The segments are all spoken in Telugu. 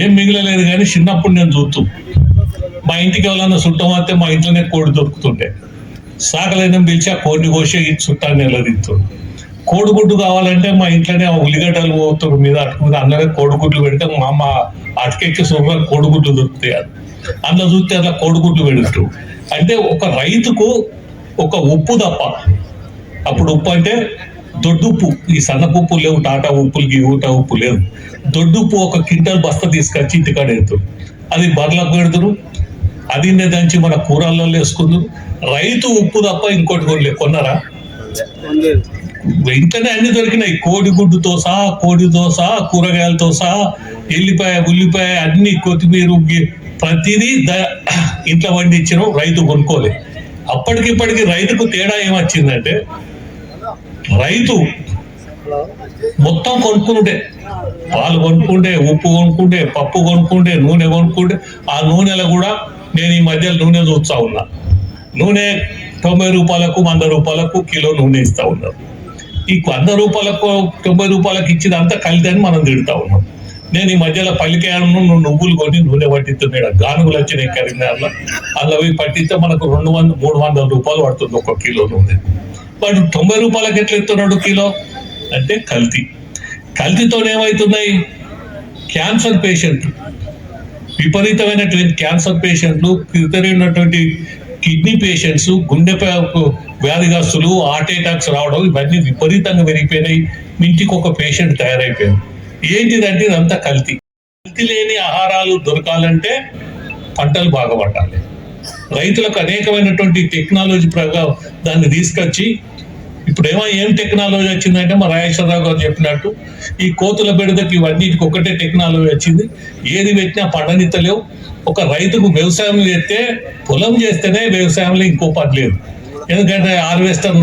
ఏం మిగలలేదు కానీ చిన్నప్పుడు నేను చూస్తూ. మా ఇంటికి ఎవరన్నా చుట్టం వస్తే మా ఇంట్లోనే కోడి దొరుకుతుండే. సాకలైన పిలిచి ఆ కోడిని కోసి చుట్టాన్ని నిలదీస్తుంది కోడిగుడ్డు కావాలంటే మా ఇంట్లోనే ఆ ఉల్లిగడ్డలు పోతున్నారు మీద అటుకు మీద అందరే కోడిగుడ్లు పెడితే మా అమ్మ అటుకెక్కి సూపర్ కోడిగుడ్లు దొరుకుతాయి అందులో చూస్తే అట్లా కోడిగుడ్లు పెడుతూ. అంటే ఒక రైతుకు ఒక ఉప్పు తప్ప. అప్పుడు ఉప్పు అంటే దొడ్డుప్పు ఈ సన్నపుప్పు లేవు టాటా ఉప్పులకి ఊటా ఉప్పు లేవు. దొడ్డుప్పు ఒక క్వింటల్ బస్తా తీసుకొచ్చి ఇంటికాడ ఎత్తురు అది బర్లకు పెడుతురు. అది దంచి మన కూరల్లో వేసుకుందరు. రైతు ఉప్పు తప్ప ఇంకోటి కొనలే కొన్నారా? వెంటనే అన్ని దొరికినాయి. కోడిగుడ్డుతో సహా కోడితో సహా కూరగాయలతో సహా ఎల్లిపాయ ఉల్లిపాయ అన్ని కొత్తిమీర ప్రతిదీ ద- ఇంట్లో పండించడం రైతు కొనుక్కోలే. అప్పటికిప్పటికి రైతుకు తేడా ఏమొచ్చిందంటే రైతు మొత్తం కొనుక్కుంటే పాలు కొనుక్కుంటే ఉప్పు కొనుక్కుంటే పప్పు కొనుక్కుంటే నూనె కొనుక్కుంటే ఆ నూనెలో కూడా నేను ఈ మధ్య నూనె చూస్తా ఉన్నా. నూనె తొంభై రూపాయలకు వంద రూపాయలకు కిలో నూనె ఇస్తా ఉన్నారు ఈ వంద రూపాయలకు తొంభై రూపాయలకు ఇచ్చినంత అంతా అని మనం తిడతా ఉన్నాం. నేను ఈ మధ్యలో పల్లికాయను నువ్వు నువ్వులు కొని నూనె పట్టిస్తున్నాడు గానుగులు వచ్చినాయి కరీంనగర్లో. అందులో పట్టిస్తే మనకు రెండు వంద మూడు వందల రూపాయలు పడుతుంది ఒక కిలో నూనె. వాడు తొంభై రూపాయలకి ఎట్లా ఇస్తున్నాడు కిలో? అంటే కల్తీ. కల్తీతో ఏమవుతున్నాయి క్యాన్సర్ పేషెంట్ విపరీతమైనటువంటి క్యాన్సర్ పేషెంట్లు ఉన్నటువంటి కిడ్నీ పేషెంట్స్ గుండె వ్యాధిగాస్తులు వ్యాధిగ్రస్తులు హార్ట్ అటాక్స్ రావడం ఇవన్నీ విపరీతంగా పెరిగిపోయినాయి. ఇంటికి ఒక పేషెంట్ తయారైపోయింది ఏంటిదంటే ఇదంతా కల్తీ. కల్తీ లేని ఆహారాలు దొరకాలంటే పంటలు బాగా పట్టాలి. రైతులకు అనేకమైనటువంటి టెక్నాలజీ ప్రకారం దాన్ని తీసుకొచ్చి ఇప్పుడు ఏమో ఏం టెక్నాలజీ వచ్చిందంటే మా రాజేశ్వరరావు గారు చెప్పినట్టు ఈ కోతుల బెడదకి ఇవన్నిటికి ఒకటే టెక్నాలజీ వచ్చింది. ఏది పెట్టినా పండనిత్తలేవు. ఒక రైతుకు వ్యవసాయం చేస్తే పొలం చేస్తేనే వ్యవసాయంలో ఇంకో పని లేదు. ఎందుకంటే హార్వెస్టర్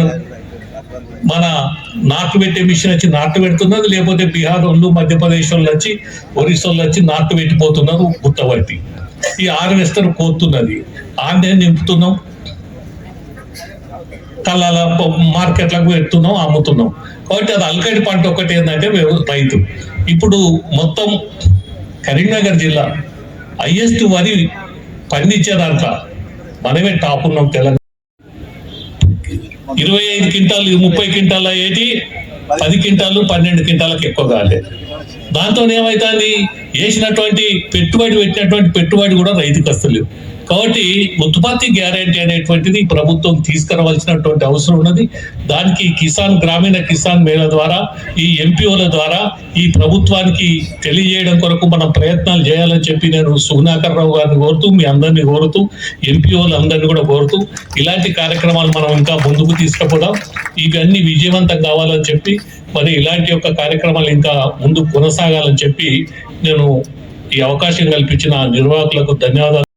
మన నాటు పెట్టే మిషన్ వచ్చి నాటు పెడుతున్నది లేకపోతే బీహార్ వాళ్ళు మధ్యప్రదేశ్ వాళ్ళు వచ్చి ఒరిస్సా వాళ్ళు వచ్చి నాటు పెట్టిపోతున్నారు గుత్తబట్టి ఈ హార్వెస్టర్ కోతున్నది. ఆన్లైన్ నింపుతున్నాం. కళ్ళ మార్కెట్లకు పెడుతున్నాం అమ్ముతున్నాం. కాబట్టి అది అల్కడి పంట ఒకటి ఏంటంటే మేము రైతు. ఇప్పుడు మొత్తం కరీంనగర్ జిల్లా హైయెస్ట్ వరి పండించే దాంట్లో మనమే టాప్ ఉన్నాం తెలంగాణ. ఇరవై ఐదు క్వింటాలు ముప్పై క్వింటాల ఏటి పది క్వింటాలు పన్నెండు క్వింటాలకు ఎక్కువ కాలేదు. దాంతో ఏమవుతుంది వేసినటువంటి పెట్టుబడి పెట్టినటువంటి పెట్టుబడి కూడా రైతుకు వస్తలేదు. కాబట్టి ఉత్పత్తి గ్యారంటీ అనేటువంటిది ప్రభుత్వం తీసుకురావాల్సినటువంటి అవసరం ఉన్నది. దానికి కిసాన్ గ్రామీణ కిసాన్ మేళ ద్వారా ఈ ఎంపీఓల ద్వారా ఈ ప్రభుత్వానికి తెలియజేయడం కొరకు మనం ప్రయత్నాలు చేయాలని చెప్పి నేను సుగుణాకర్ రావు గారిని కోరుతూ మీ అందరినీ కోరుతూ ఎంపీఓలు అందరినీ కూడా కోరుతూ ఇలాంటి కార్యక్రమాలు మనం ఇంకా ముందుకు తీసుకుపోదాం. ఇవన్నీ విజయవంతం కావాలని చెప్పి మరి ఇలాంటి యొక్క కార్యక్రమాలు ఇంకా ముందు కొనసాగాలని చెప్పి నేను ఈ అవకాశం కల్పించిన నిర్వాహకులకు ధన్యవాదాలు.